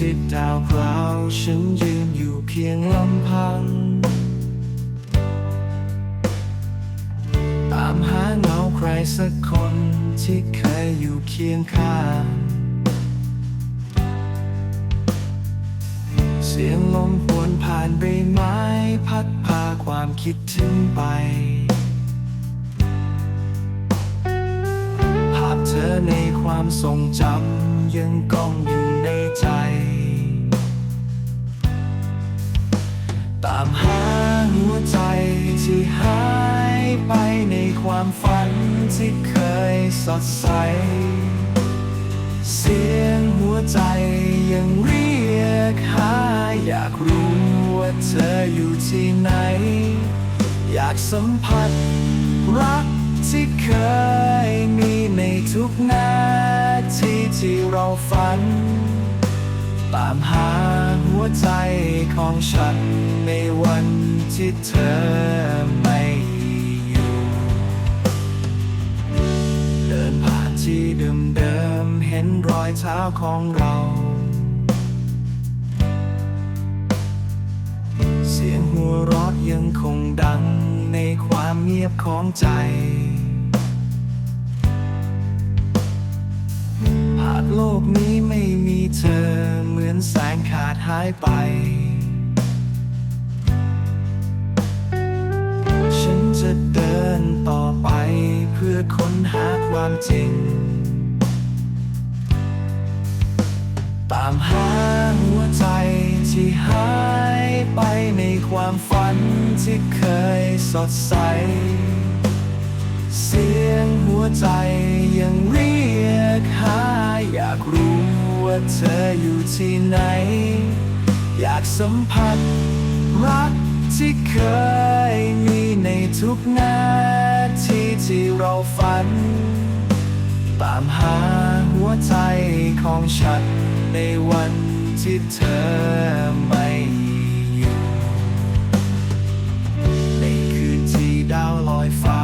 ที่ดาวเปล่าฉันยืนอยู่เพียงลำพัง ตามหาเงาใครสักคนที่เคยอยู่เคียงข้าง เสียงลมหวนผ่านใบไม้พัดพาความคิดถึงไป อในความทรงจำยังก้องอยู่ในใจ ตามหาหัวใจที่หายไปในความฝันที่เคยสดใส เสียงหัวใจยังเรียกหาอยากรู้ว่าเธออยู่ที่ไหน อยากสัมผัสรัก ที่เคยมีในทุกนาทีที่เราฝัน ตามหาหัวใจของฉันในวันที่เธอไม่อยู่ เดินผ่านที่เดิมๆเห็นรอยเท้าของเรา เสียงหัวเราะยังคงดังในความเงียบของใจ โลกนี้ไม่มีเธอ เหมือนแสงขาดหายไป ฉันจะเดินต่อไปเพื่อค้นหาความจริง ตามหาหัวใจที่หายไปในความฝันที่เคยสดใส เสียงหัวใจยังรีากรู้ว่าเธออยู่ที่ไหน อยากสัมผัสรักที่เคยมีในทุกนาทีที่เราฝัน ตามหาหัวใจของฉัน ในวันที่เธอไม่อยู่ ในคืนที่ดาวลอยฟ้า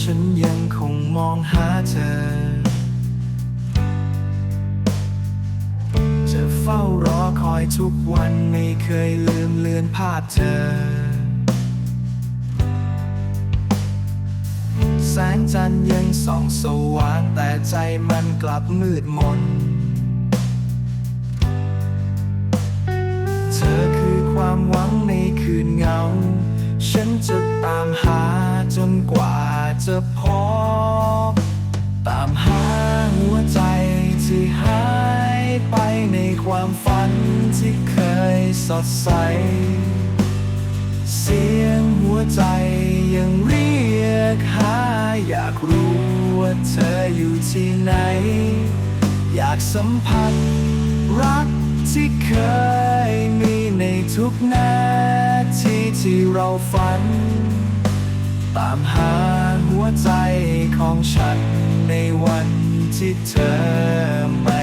ฉันยังคงมองหาเธอ ทุกวันไม่เคยลืมเลือนภาพเธอ แสงจันทร์ยังส่องสว่างแต่ใจมันกลับมืดมน เธอคือความหวังในคืนเงา ฉันจะตามหาจนกว่าจะ สดใส เสียงหัวใจยังเรียกหา อยากรู้ว่าเธออยู่ที่ไหน อยากสัมผัสรักที่เคยมีในทุกนาทีที่เราฝัน ตามหาหัวใจของฉันในวันที่เธอม่